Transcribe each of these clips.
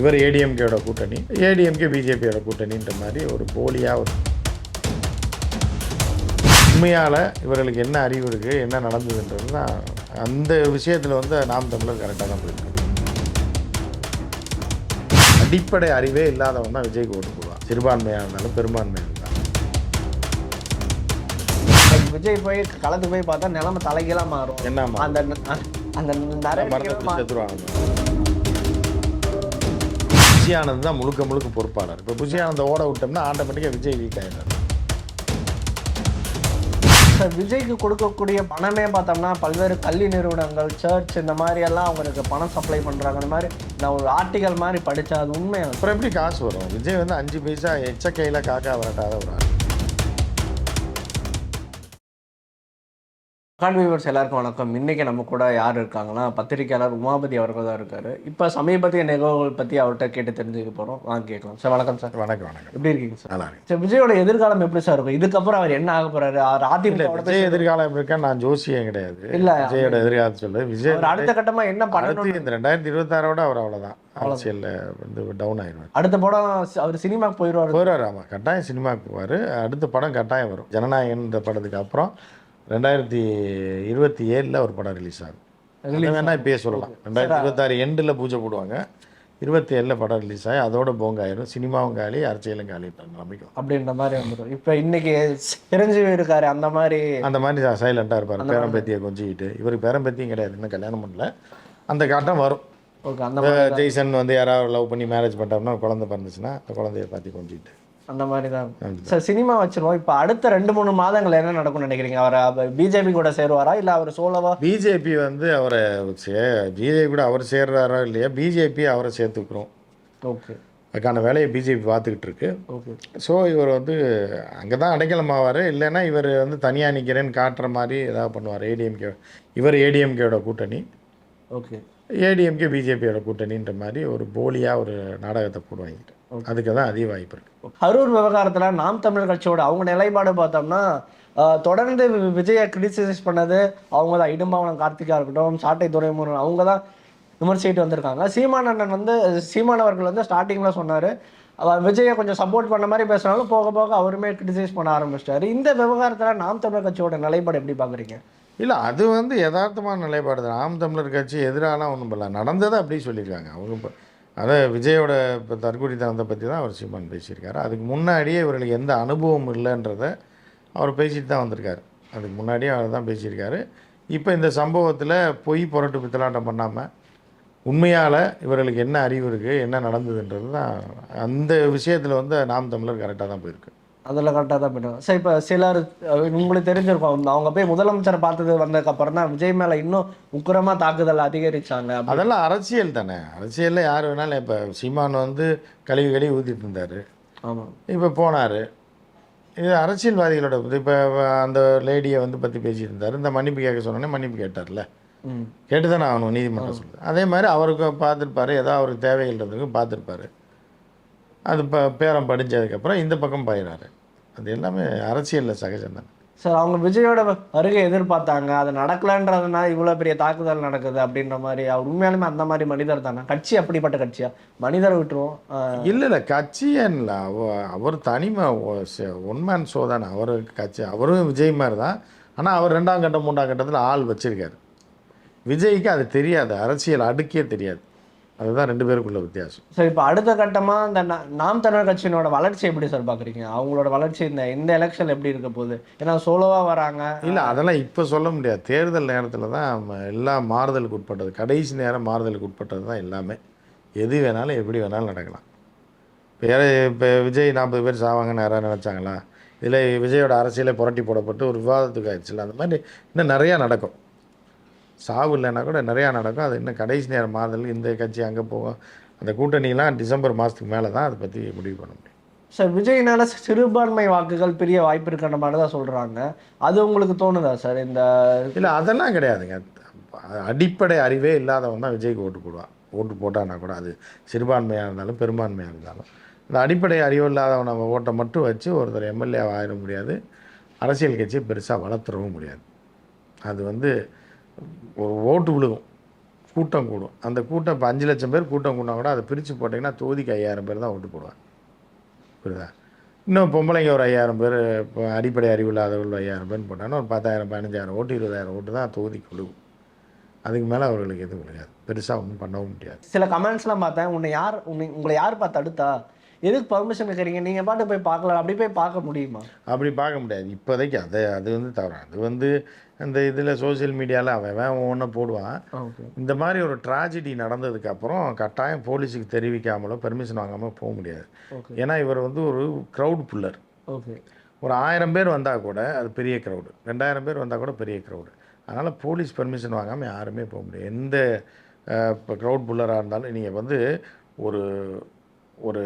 இவர் ஏடிஎம்கேயோட கூட்டணி ஏடிஎம்கே பிஜேபியோட கூட்டணின்ற மாதிரி ஒரு போலியாக ஒரு உண்மையால் இவர்களுக்கு என்ன அறிவு இருக்குது என்ன நடந்ததுன்றது தான் அந்த விஷயத்தில் வந்து நாம் தமிழர் கரெக்டாக தான் போயிருக்கு. அடிப்படை அறிவே இல்லாதவன் தான் விஜய்க்கு ஓட்டு போடுவான். சிறுபான்மையாக இருந்தாலும் பெரும்பான்மையாக இருந்தாலும். விஜய் போய் களத்துக்கு போய் பார்த்தா நிலைமை தலைகீழா மாறும். என்ன அந்த அந்த நிறைய ஆனந்த் தான் முழுக்க முழுக்க பொறுப்பாளர். இப்போ புஷி ஆனந்த ஓட விட்டோம்னா ஆட்டோமேட்டிக்காக விஜய் வீக் ஆயிடுறாரு. விஜய்க்கு கொடுக்கக்கூடிய பணமே பார்த்தோம்னா பல்வேறு கல்வி நிறுவனங்கள் சர்ச் இந்த மாதிரி எல்லாம் அவங்களுக்கு பணம் சப்ளை பண்றாங்க. அந்த மாதிரி நான் ஒரு ஆர்டிகல் மாதிரி படிச்சேன் அது உண்மையா? அப்புறம் எப்படி காசு வரும்? விஜய் வந்து அஞ்சு பைசா எச்ச கையில் காக்கா வரட்டாத ஒரு ஆள். கான் வியூவர்ஸ் எல்லாருக்கும் வணக்கம். இன்னைக்கு நம்ம கூட யார் இருக்காங்கன்னா பத்திரிகையாளர் உமாபதி அவர்கள் தான் இருக்காரு. இப்போ சமீபத்திய நிகழ்வுகள் பற்றி அவர்கிட்ட கேட்டு தெரிஞ்சுக்க போறோம். வாங்க கேட்கலாம். சார் வணக்கம் சார். வணக்கம் வணக்கம். எப்படி இருக்கீங்க சார்? நல்லா சார் விஜயோட எதிர்காலம் எப்படி சார் இருக்கும்? இதுக்கப்புறம் அவர் என்ன ஆக இல்லை அதிமுக விஜய் எதிர்காலம் எப்படி இருக்கா? நான் ஜோசியம் கிடையாது. இல்ல. விஜயோட எதிர்காலம் சொல்லு. விஜய் அடுத்த கட்டமா என்ன பண்ணணும் இந்த ரெண்டாயிரத்தி இருபத்தாறோட அவர் அவ்வளோதான் அரசியலில் வந்து டவுன் ஆயிடுவார். அடுத்த படம் அவர் சினிமாக்கு போயிடுவார் போயிடுவார் ஆமாம் கட்டாயம் சினிமாவுக்கு போவார். அடுத்த படம் கட்டாயம் வரும். ஜனநாயகன்ற படத்துக்கு அப்புறம் ரெண்டாயிரத்தி இருபத்தி ஏழில் ஒரு படம் ரிலீஸ் ஆகும் அது வேணா இப்பயே சொல்லலாம். ரெண்டாயிரத்தி இருபத்தாறு எண்டில் பூஜை போடுவாங்க. இருபத்தி ஏழில் படம் ரிலீஸ் ஆகி அதோட போங்க ஆயிரும் சினிமாவும் காலி அரசியலும் காலி நம்பிக்கும் அப்படின்ற மாதிரி வந்துடும் இப்போ இன்னைக்கு சிரஞ்சீவி இருக்காரு அந்த மாதிரி அந்த மாதிரி சைலண்ட்டாக இருப்பார். பேரம்பேத்தியை கொஞ்சிக்கிட்டு. இவருக்கு பேரம்பேத்தியும் கிடையாது. இன்னும் கல்யாணம் பண்ணல. அந்த காட்டம் வரும். ஓகே அந்த ஜெய்சன் வந்து யாராவது லவ் பண்ணி மேரேஜ் பண்ணிட்டோம்னா குழந்தை பிறந்துச்சுன்னா அந்த குழந்தைய பார்த்து கொஞ்சிக்கிட்டு. அந்த மாதிரி தான் சார் சினிமா வச்சிருவோம். இப்போ அடுத்த ரெண்டு மூணு மாதங்கள் என்ன நடக்கும்னு நினைக்கிறீங்க? அவர் பிஜேபி கூட சேருவாரா? இல்லை அவர் சோலவா பிஜேபி வந்து அவரை சே பிஜேபி கூட அவர் சேர்றாரோ இல்லையா? பிஜேபி அவரை சேர்த்துக்கிறோம். ஓகே. அதுக்கான வேலையை பிஜேபி பார்த்துக்கிட்டு இருக்கு. ஓகே. ஸோ இவர் வந்து அங்கே தான் அடைக்கலம் ஆவார் இல்லைன்னா இவர் வந்து தனியாக நிற்கிறேன்னு காட்டுற மாதிரி ஏதாவது பண்ணுவார். ஏடிஎம்கே இவர் ஏடிஎம்கேயோட கூட்டணி. ஓகே. ஏடிஎம்கே பிஜேபியோட கூட்டணின்ற மாதிரி ஒரு போலியாக ஒரு நாடகத்தை போடுவாங்க. அதுக்கு தான் அதிக வாய்ப்பு இருக்குது கரூர் விவகாரத்துல நாம் தமிழர் கட்சியோட அவங்க நிலைப்பாடு பார்த்தோம்னா தொடர்ந்து விஜயை கிரிட்டிசைஸ் பண்ணது அவங்க தான். இடும்பாவனம் கார்த்திகா இருக்கட்டும் சாட்டை துரைமுருகன் அவங்க தான் விமர்சிட்டு வந்திருக்காங்க. சீமான் அண்ணன் வந்து சீமான் அவர்கள் வந்து ஸ்டார்டிங்கில் சொன்னார். விஜயை கொஞ்சம் சப்போர்ட் பண்ண மாதிரி பேசினாலும் போக போக அவருமே கிரிட்டிசைஸ் பண்ண ஆரம்பிச்சிட்டாரு. இந்த விவகாரத்தில் நாம் தமிழர் கட்சியோட நிலைப்பாடு எப்படி பார்க்குறீங்க? இல்லை அது வந்து யதார்த்தமான நிலைப்பாடு தான் நாம் தமிழர் கட்சி எதிராலாம் ஒன்றும் பண்ணல. நடந்ததை அப்படியே சொல்லியிருக்காங்க. அவங்க அதை விஜயோட இப்போ தற்கொலைத்தனத்தை பற்றி தான் அவர் சீமான் பேசியிருக்காரு. அதுக்கு முன்னாடியே இவர்களுக்கு எந்த அனுபவம் இல்லைன்றத அவர் பேசிட்டு தான் வந்திருக்கார். அதுக்கு முன்னாடியே அவர் தான் பேசியிருக்காரு. இப்போ இந்த சம்பவத்தில் பொய் புரட்டு பித்தலாட்டம் பண்ணாமல் உண்மையால் இவர்களுக்கு என்ன அறிவு இருக்குது என்ன நடந்ததுன்றது தான் அந்த விஷயத்தில் வந்து நாம் தமிழர் கரெக்டாக தான் போயிருக்கு. அதில் கரெக்டாக தான் பண்ணுவாங்க சரி இப்போ சிலர் உங்களுக்கு தெரிஞ்சிருக்கும். அவங்க போய் முதலமைச்சரை பார்த்தது வந்ததுக்கு அப்புறம் தான் விஜய் மேலே இன்னும் உக்கிரமாக தாக்குதல் அதிகரிச்சாங்க அதெல்லாம் அரசியல் தானே. அரசியலில் யார் வேணாலும் இப்போ சீமான் வந்து கழுவி கழுவி ஊற்றிட்டு இருந்தார். ஆமாம் இப்போ போனார். இது அரசியல்வாதிகளோட இப்போ அந்த லேடியை வந்து பற்றி பேசிட்டு இருந்தார் இந்த மன்னிப்பு கேட்க சொன்னோன்னே மன்னிப்பு கேட்டார்ல. கேட்டு தானே ஆகணும் நீதிமன்றம் சொல்லுது அதே மாதிரி அவருக்கு பார்த்துருப்பாரு ஏதோ அவருக்கு தேவைகள் இருந்ததுக்கு பார்த்துருப்பாரு. அது இப்போ பேரம் படிஞ்சதுக்கப்புறம் இந்த பக்கம் பாயிறாரு அது எல்லாமே அரசியலில் சகஜம் தானே. சார் அவங்க விஜயோட வருகை எதிர்பார்த்தாங்க. அது நடக்கலன்றதுனால இவ்வளோ பெரிய தாக்குதல் நடக்குது அப்படின்ற மாதிரி அவர் உண்மையாலுமே அந்த மாதிரி மனிதர் தானே? கட்சி அப்படிப்பட்ட கட்சியா? மனிதரை விட்டுருவோம் இல்லை இல்லை கட்சியன்ல அவ அவர் தனிமை ஒன் மேன் ஷோ தானே. அவர் கட்சி அவரும் விஜய் மாதிரி தான். ஆனால் அவர் ரெண்டாம் கட்டம் மூன்றாம் கட்டத்தில் ஆள் வச்சிருக்காரு. விஜய்க்கு அது தெரியாது. அரசியல் அடுக்கே தெரியாது. அதுதான் ரெண்டு பேருக்குள்ள வித்தியாசம். சார் இப்போ அடுத்த கட்டமாக இந்த நாம் தமிழர் கட்சியினோட வளர்ச்சி எப்படி சார் பார்க்குறீங்க அவங்களோட வளர்ச்சி இந்த இந்த எலெக்ஷன் எப்படி இருக்க போகுது? ஏன்னா சோலோவாக வராங்க. இல்லை அதெல்லாம் இப்போ சொல்ல முடியாது. தேர்தல் நேரத்தில் தான் எல்லாம் மாறுதலுக்கு உட்பட்டது. கடைசி நேரம் மாறுதலுக்கு உட்பட்டது தான் எல்லாமே. எது வேணாலும் எப்படி வேணாலும் நடக்கலாம். யார இப்போ விஜய் நாற்பது பேர் சாவாங்கன்னு யாராவது நினச்சாங்களா? இதில் விஜயோட அரசியலை புரட்டி போடப்பட்டு ஒரு விவாதத்துக்கு ஆயிடுச்சுல அந்த மாதிரி இன்னும் நிறையா நடக்கும். சாவு இல்லைன்னா கூட நிறையா நடக்கும். அது இன்னும் கடைசி நேரம் மாறுதல் இந்த கட்சி அங்கே போகும் அந்த கூட்டணிலாம் டிசம்பர் மாதத்துக்கு மேலே தான் அதை பற்றி முடிவு பண்ண முடியும். சார் விஜய்னால சிறுபான்மை வாக்குகள் பெரிய வாய்ப்பு இருக்கிற மாதிரி தான் சொல்கிறாங்க அது உங்களுக்கு தோணுதா சார்? இந்த இல்லை அதெல்லாம் கிடையாதுங்க. அடிப்படை அறிவே இல்லாதவன் தான் விஜய்க்கு ஓட்டு போடுவான். ஓட்டு போட்டான்னா கூட அது சிறுபான்மையாக இருந்தாலும் பெரும்பான்மையாக இருந்தாலும். இந்த அடிப்படை அறிவு இல்லாதவன் நம்ம ஓட்டை மட்டும் வச்சு ஒருத்தர் எம்எல்ஏ ஆயிட முடியாது. அரசியல் கட்சியை பெருசாக வளர்த்துறவும் முடியாது. அது வந்து ஒரு ஓட்டு விழுகும். கூட்டம் கூடும். அந்த கூட்டம் இப்போ அஞ்சு லட்சம் பேர் கூட்டம் கூட்டினா கூட அதை பிரித்து போட்டிங்கன்னா தொகுதிக்கு ஐயாயிரம் பேர் தான் ஓட்டு போடுவாங்க. புரியுதா? இன்னும் பொம்பளைங்க ஒரு ஐயாயிரம் பேர் இப்போ அடிப்படை அறிவில்லாதவர்கள் ஐயாயிரம் பேர்னு போட்டாங்கன்னா ஒரு பத்தாயிரம் பதினஞ்சாயிரம் ஓட்டு இருபதாயிரம் ஓட்டு தான் தொகுதிக்கு விழுகும். அதுக்கு மேலே அவர்களுக்கு எதுவும் விழுகாது. பெருசாக ஒன்றும் பண்ணவும் முடியாது. சில கமெண்ட்ஸ்லாம் பார்த்தேன். உன்னை யார் உன்னை உங்களை யார் பார்த்து தடுத்தா எதுக்கு பர்மிஷன் கேட்குறீங்க நீங்கள் பாட்டு போய் பார்க்கலாம். அப்படி போய் பார்க்க முடியுமா? அப்படி பார்க்க முடியாது. இப்போதைக்கு அது அது வந்து தவறு. அது வந்து அந்த இதில் சோஷியல் மீடியாவில் அவன் அவன் ஒவ்வொன்றை போடுவான். இந்த மாதிரி ஒரு ட்ராஜடி நடந்ததுக்கப்புறம் கட்டாயம் போலீஸுக்கு தெரிவிக்காமலோ பெர்மிஷன் வாங்காமல் போக முடியாது. ஏன்னா இவர் வந்து ஒரு க்ரௌட் புல்லர் ஓகே. ஒரு ஆயிரம் பேர் வந்தால் கூட அது பெரிய க்ரௌடு ரெண்டாயிரம் பேர் வந்தால் கூட பெரிய க்ரௌடு அதனால் போலீஸ் பெர்மிஷன் வாங்காமல் யாருமே போக முடியாது. எந்த இப்போ க்ரௌட் புல்லராக இருந்தாலும் நீங்கள் வந்து ஒரு ஒரு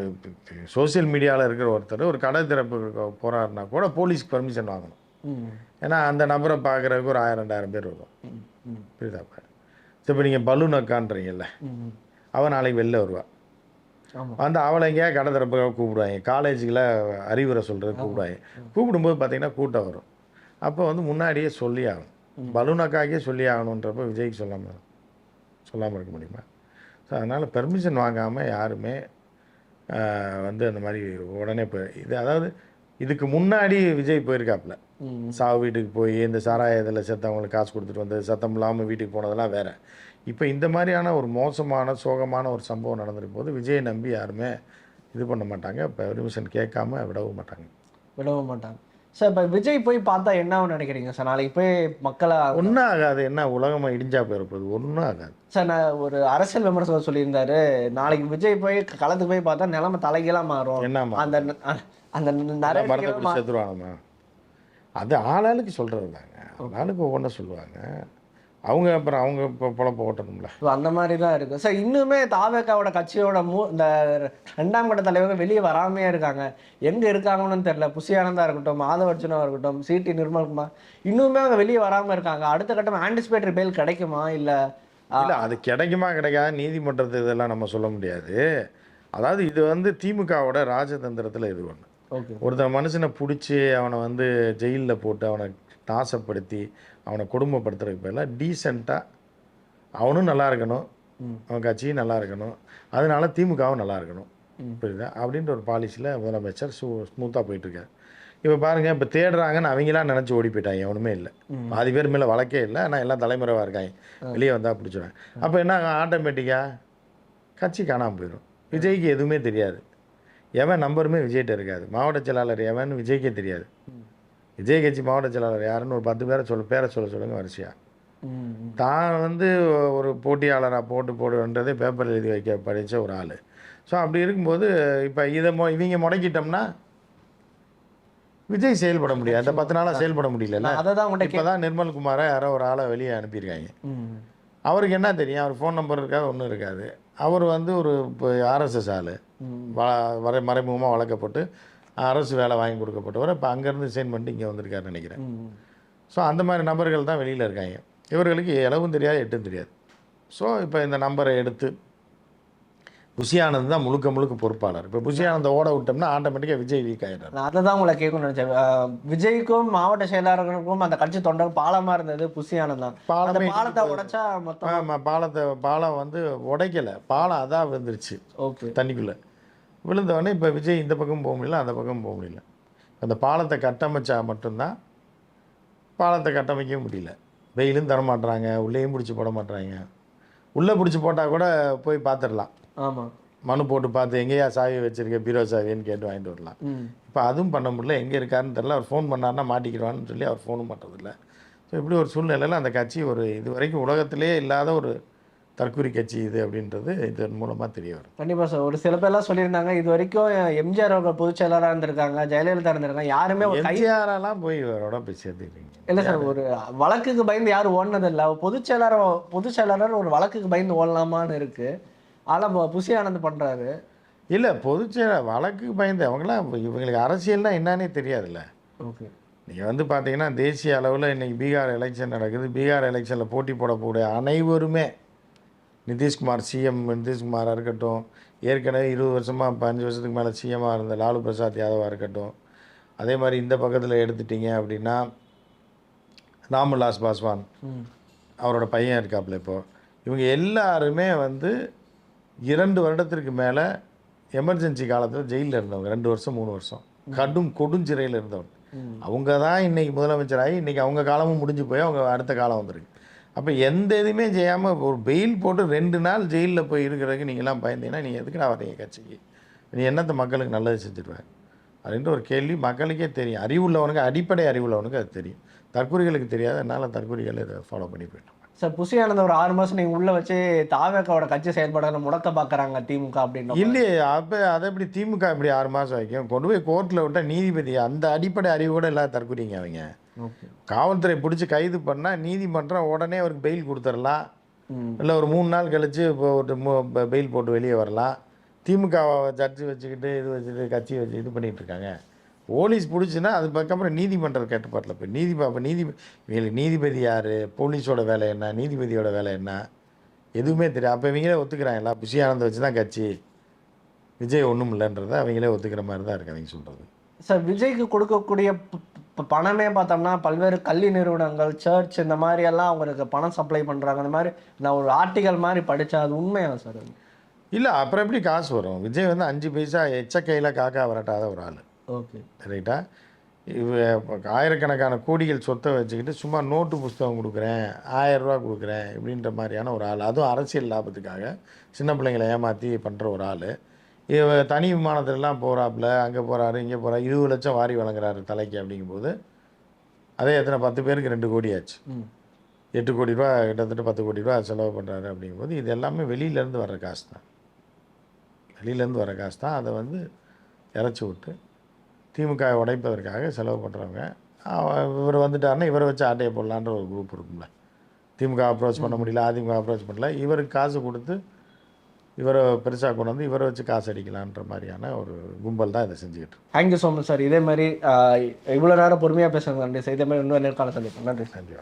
சோஷியல் மீடியாவில் இருக்கிற ஒருத்தர் ஒரு கடை திறப்பு போகிறாருனா கூட போலீஸ்க்கு பெர்மிஷன் வாங்கணும். ஏன்னா அந்த நபரை பார்க்குறதுக்கு ஒரு ஆயிரம் ரெண்டாயிரம் பேர் வரும் ம் புரியுதாப்பா இப்போ நீங்கள் பலூன் அக்கான்றீங்கல்ல அவன் நாளைக்கு வெளில வருவா. ஆமாம் வந்து அவளை எங்கேயா கடை திறப்புக்காக கூப்பிடுவாங்க. காலேஜுக்குள்ள அறிவுரை சொல்கிறது கூப்பிடுவாங்க. கூப்பிடும்போது பார்த்தீங்கன்னா கூட்டம் வரும். அப்போ வந்து முன்னாடியே சொல்லி ஆகணும். பலூன் அக்காக்கே சொல்லி ஆகணுன்றப்ப விஜய்க்கு சொல்லாமல் சொல்லாமல் இருக்க முடியுமா? ஸோ அதனால் பெர்மிஷன் வாங்காமல் யாருமே வந்து அந்த மாதிரி உடனே போய் இது அதாவது இதுக்கு முன்னாடி விஜய் போயிருக்காப்புல. சாவு வீட்டுக்கு போய் இந்த சாராய இதில் செத்தவங்களுக்கு காசு கொடுத்துட்டு வந்து சத்தம் இல்லாமல் வீட்டுக்கு போனதெல்லாம் வேற. இப்போ இந்த மாதிரியான ஒரு மோசமான சோகமான ஒரு சம்பவம் நடந்திருக்கும் போது விஜயை நம்பி யாருமே இது பண்ண மாட்டாங்க. பெர்மிஷன் கேட்காம விடவும் மாட்டாங்க. விடவும் மாட்டாங்க. சார் இப்போ விஜய் போய் பார்த்தா என்ன ஆகும்னு நினைக்கிறீங்க சார்? நாளைக்கு போய் மக்களை ஒன்றும் ஆகாது என்ன உலகமாக இடிஞ்சா போயிருப்பது ஒன்றும் ஆகாது சார் நான் ஒரு அரசியல் விமர்சனம் சொல்லியிருந்தாரு. நாளைக்கு விஜய் போய் களத்துக்கு போய் பார்த்தா நிலைமை தலைகீழாக மாறும். என்னம்மா அந்த அந்த நிறைய அது ஆளாளுக்கு சொல்கிறது தாங்க ஆளாளுக்கு ஒவ்வொன்றும் சொல்லுவாங்க. அவங்க அப்புறம் அவங்க இப்போ பொழப்ப ஓட்டணும்ல. அந்த மாதிரி தான் இருக்கு. சார் இன்னுமே தாவேக்காவோட கட்சியோட மூ இந்த ரெண்டாம் கட்ட தலைவர்கள் வெளியே வராமையே இருக்காங்க. எங்க இருக்காங்கன்னு தெரியல. புசி ஆனந்தா இருக்கட்டும் மாதவர்ஜுனா இருக்கட்டும் சிடி நிர்மல்குமார். இன்னுமே அவங்க வெளியே வராம இருக்காங்க. அடுத்த கட்டம் ஆன்டிசிபேட்டரி பெயில் கிடைக்குமா இல்ல இல்லை அது கிடைக்குமா கிடைக்காது நீதிமன்றத்து இதெல்லாம் நம்ம சொல்ல முடியாது. அதாவது இது வந்து திமுகவோட ராஜதந்திரத்தில் இது ஒன்று ஓகே. ஒருத்தன் மனுஷனை பிடிச்சி அவனை வந்து ஜெயிலில் போட்டு அவனை நாசப்படுத்தி அவனை கொடுமைப்படுத்துறதுக்கு பதிலாக டீசெண்டாக அவனும் நல்லா இருக்கணும். அவன் கட்சியும் நல்லா இருக்கணும். அதனால திமுகவும் நல்லா இருக்கணும். புரியுதா? அப்படின்ற ஒரு பாலிசியில் முதலமைச்சர் சூ ஸ்மூத்தாக போயிட்டுருக்காரு. இப்போ பாருங்கள் இப்போ தேடுறாங்கன்னு அவங்களாம் நினச்சி ஓடி போயிட்டாங்க. எவனுமே இல்லை. பாதி பேர் மேலே வழக்கே இல்லை. ஆனால் எல்லாம் தலைமுறைவாக இருக்காங்க. வெளியே வந்தால் பிடிச்சிடுவாங்க அப்போ என்ன ஆட்டோமேட்டிக்காக கட்சி காணாமல் போயிடும். விஜய்க்கு எதுவுமே தெரியாது. எவன் நம்பருமே விஜய்கிட்ட இருக்காது. மாவட்ட செயலாளர் எவன் விஜய்க்கே தெரியாது. விஜய் கட்சி மாவட்ட செயலாளர் யாருன்னு ஒரு பத்து பேரை சொல்ல பேரை சொல்ல சொல்லுங்க வரிசையா. ம், ம். தான் வந்து ஒரு போட்டியாளராக போட்டு போடுன்றதே பேப்பர் எழுதி வைக்க படித்த ஒரு ஆள். ஸோ அப்படி இருக்கும்போது இப்போ இதை மொ இவங்க முடக்கிட்டோம்னா விஜய் செயல்பட முடியாது. அந்த பத்து நாளாக செயல்பட முடியல நான் அதை தான் உங்கள்கிட்ட இப்போ தான் நிர்மல்குமாரை யாரோ ஒரு ஆளை வெளியே அனுப்பியிருக்காங்க. அவருக்கு என்ன தெரியும்? அவர் ஃபோன் நம்பர் இருக்காது ஒன்றும் இருக்காது. அவர் வந்து ஒரு இப்போ ஆர்எஸ்எஸ் ஆள். வ வரை மறைமுகமாக வளர்க்கப்பட்டு அரசு வேலை வாங்கி கொடுக்கப்பட்டவர் இப்போ அங்கேருந்து சைன் பண்ணிட்டு இங்கே வந்திருக்காருன்னு நினைக்கிறேன். ஸோ அந்த மாதிரி நபர்கள் தான் வெளியில் இருக்காங்க. இவர்களுக்கு இளவும் தெரியாது எட்டும் தெரியாது. ஸோ இப்போ இந்த நம்பரை எடுத்து புஷி ஆனந்த் தான் முழுக்க முழுக்க பொறுப்பாளர். இப்போ புஷி ஆனந்தை ஓட விட்டோம்னா ஆட்டோமேட்டிக்காக விஜய் வீக் நான் அதை தான் உங்களை கேட்கணும்னு நினைச்சேன். விஜய்க்கும் மாவட்ட செயலாளர்களுக்கும் அந்த கட்சி தொண்டர் பாலமா இருந்தது புசியானது தான். பாலமே பாலத்தை உடைச்சா மொத்தம் ஆமாம் பாலத்தை பாலம் வந்து உடைக்கலை. பாலம் அதான் விழுந்துருச்சு ஓகே. தண்ணிக்குள்ளே. விழுந்தவொடனே இப்போ விஜய் இந்த பக்கம் போக முடியல அந்த பக்கம் போக முடியல. அந்த பாலத்தை கட்டமைச்சா மட்டும்தான் பாலத்தை கட்டமைக்க முடியல. வெயிலும் தர மாட்றாங்க உள்ளேயும் பிடிச்சி போட மாட்றாங்க. உள்ளே பிடிச்சி போட்டால் கூட போய் பார்த்துடலாம் ஆமா. மனு போட்டு பார்த்து எங்கேயா சாவி வச்சிருக்க பீரோ சாவின்னு கேட்டு வாங்கிட்டு வரலாம். இப்போ அதுவும் பண்ண முடியல. எங்கே இருக்காருன்னு தெரில அவர் ஃபோன் பண்ணாருன்னா மாட்டிக்கிறான்னு சொல்லி அவர் ஃபோனும் பண்ணுறதில்ல ஸோ இப்படி ஒரு சூழ்நிலையில் அந்த கட்சி ஒரு இது வரைக்கும் உலகத்திலே இல்லாத ஒரு தற்கூரி கட்சி இது அப்படின்றது இதன் மூலமாக தெரிய வரும். கண்டிப்பா சார். ஒரு சில பேர்லாம் சொல்லியிருந்தாங்க இது வரைக்கும் எம்ஜிஆர் அவர்கள் பொதுச் செயலாளராக இருந்திருக்காங்க ஜெயலலிதா இருந்திருக்காங்க யாருமே எம்ஜிஆரெல்லாம் போய் இவரோட போய் சேர்த்துக்கிறீங்க இல்ல சார் ஒரு வழக்குக்கு பயந்து யாரும் ஓடினது இல்லை. பொதுச் செயலாளர் பொதுச் செயலாளர் ஒரு வழக்குக்கு பயந்து ஓடலாமான்னு இருக்கு. ஆனா பு- புசி ஆனந்த் பண்றாரு. இல்லை பொதுச்செயல வழக்குக்கு பயந்து அவங்களாம் இவங்களுக்கு அரசியல்னா என்னன்னே தெரியாதுல்ல. ஓகே. நீங்கள் வந்து பார்த்தீங்கன்னா தேசிய அளவில் இன்றைக்கி பீகார் எலெக்ஷன் நடக்குது. பீகார் எலெக்ஷனில் போட்டி போடக்கூடிய அனைவருமே நிதிஷ்குமார் சிஎம் நிதிஷ்குமாராக இருக்கட்டும். ஏற்கனவே இருபது வருஷமாக இப்போ அஞ்சு வருஷத்துக்கு மேலே சிஎம்மாக இருந்த லாலு பிரசாத் யாதவாக இருக்கட்டும். அதே மாதிரி இந்த பக்கத்தில் எடுத்துட்டீங்க அப்படின்னா ராம்விலாஸ் பாஸ்வான் அவரோட பையன் இருக்காப்புல இப்போ. இவங்க எல்லாருமே வந்து இரண்டு வருடத்திற்கு மேலே எமர்ஜென்சி காலத்தில் ஜெயிலில் இருந்தவங்க. ரெண்டு வருஷம் மூணு வருஷம். கடும் கொடுஞ்சிறையில் இருந்தவங்க. அவங்க தான் இன்னைக்கு முதலமைச்சராகி இன்னைக்கு அவங்க காலமும் முடிஞ்சு போய் அவங்க அடுத்த காலம் வந்திருக்கு. அப்போ எந்த இதுவுமே செய்யாமல் ஒரு பெயில் போட்டு ரெண்டு நாள் ஜெயிலில் போய் இருக்கிறதுக்கு நீங்களாம் பயந்தீங்கன்னா நீங்கள் எதுக்குடா வரீங்க கட்சிக்கு? நீ என்னத்தை மக்களுக்கு நல்லது செஞ்சுடுவேன் அப்படின்ற ஒரு கேள்வி மக்களுக்கே தெரியும். அறிவுள்ளவனுக்கு அடிப்படை அறிவுள்ளவனுக்கு அது தெரியும். தற்கொலைகளுக்கு தெரியாது. அதனால் தற்கொலைகள் இதை ஃபாலோ பண்ணி போயிட்டோம் சார் புசி ஆனந்த ஒரு ஆறு மாசம் நீங்க உள்ள வச்சு தாவேக்காவோட கட்சி செயல்பாடுகளை முடக்க பாக்குறாங்க திமுக அப்படின்னு இல்லையே அப்போ அதை எப்படி திமுக இப்படி ஆறு மாதம் வைக்கும் கொண்டு போய் கோர்ட்டில் விட்டால் நீதிபதி அந்த அடிப்படை அறிவு கூட இல்லாத தற்கொலைங்க அவங்க. காவல்துறை பிடிச்சி கைது பண்ணால் நீதிமன்றம் உடனே அவருக்கு பெயில் கொடுத்துடலாம். இல்லை ஒரு மூணு நாள் கழித்து இப்போ ஒரு பெயில் போட்டு வெளியே வரலாம். திமுக ஜட்ஜு வச்சுக்கிட்டு இது வச்சுட்டு கட்சி வச்சு இது பண்ணிகிட்டு இருக்காங்க. போலீஸ் பிடிச்சுன்னா அதுக்கப்புறம் நீதிமன்ற கட்டுப்பாட்டில் போய் நீதி அப்போ நீதி இவங்களுக்கு நீதிபதி யார்? போலீஸோட வேலை என்ன? நீதிபதியோட வேலை என்ன? எதுவுமே தெரியும் அப்போ இவங்களே ஒத்துக்கிறாங்களா புஷி ஆனந்த் வச்சு தான் கட்சி. விஜய் ஒன்றும் இல்லைன்றதை அவங்களே ஒத்துக்கிற மாதிரி தான் இருக்கு அவங்க சொல்கிறது சார் விஜய்க்கு கொடுக்கக்கூடிய பணமே பார்த்தோம்னா பல்வேறு கல்வி நிறுவனங்கள் சர்ச் இந்த மாதிரி எல்லாம் அவங்களுக்கு பணம் சப்ளை பண்றாங்க. அந்த மாதிரி நான் ஒரு ஆர்டிகல் மாதிரி படிச்சேன். அது உண்மையா சார்? இல்லை அப்புறம் எப்படி காசு வரும்? விஜய் வந்து அஞ்சு பைசா எச்சக்கையில் காக்கா வரட்டாத ஒரு ஆள். ஓகே. ரைட்டா இவ ஆயிரக்கணக்கான கோடிகள் சொத்தை வச்சுக்கிட்டு சும்மா நோட்டு புஸ்தகம் கொடுக்குறேன் ஆயிரம் ரூபா கொடுக்குறேன் இப்படின்ற மாதிரியான ஒரு ஆள். அதுவும் அரசியல் லாபத்துக்காக சின்ன பிள்ளைங்களை ஏமாற்றி பண்ணுற ஒரு ஆள். இவ தனி விமானத்திலலாம் போகிறாப்புல அங்கே போகிறாரு இங்கே போகிறாரு இருபது லட்சம் வாரி வழங்குறாரு தலைக்கு அப்படிங்கும்போது அதே எத்தனை பத்து பேருக்கு ரெண்டு கோடி ஆச்சு எட்டு கோடி ரூபா கிட்டத்தட்ட பத்து கோடி ரூபா செலவு பண்ணுறாரு அப்படிங்கும்போது இது எல்லாமே வெளியிலேருந்து வர்ற காசு தான் வெளியிலேருந்து வர காசு தான் அதை வந்து இறச்சி விட்டு திமுக உடைப்பதற்காக செலவு பண்ணுறவங்க இவர் வந்துட்டாருன்னா இவரை வச்சு ஆட்டையை போடலான்ற ஒரு குரூப் இருக்கும்ல. திமுக அப்ரோச் பண்ண முடியல அதிமுக அப்ரோச் பண்ணல. இவருக்கு காசு கொடுத்து இவரை பெருசாக கொண்டு வந்து இவரை வச்சு காசு அடிக்கலான்ற மாதிரியான ஒரு கும்பல் தான் இதை செஞ்சுக்கிட்டு இருக்கு. தேங்க்யூ ஸோ மச் சார் இதே மாதிரி ஆஹ், இவ்வளவு நேரம் பொறுமையா பேசுறது நன்றி சார் இதே மாதிரி இன்னொரு நேர்காணல் சந்திப்போம். நன்றி சார் நன்றி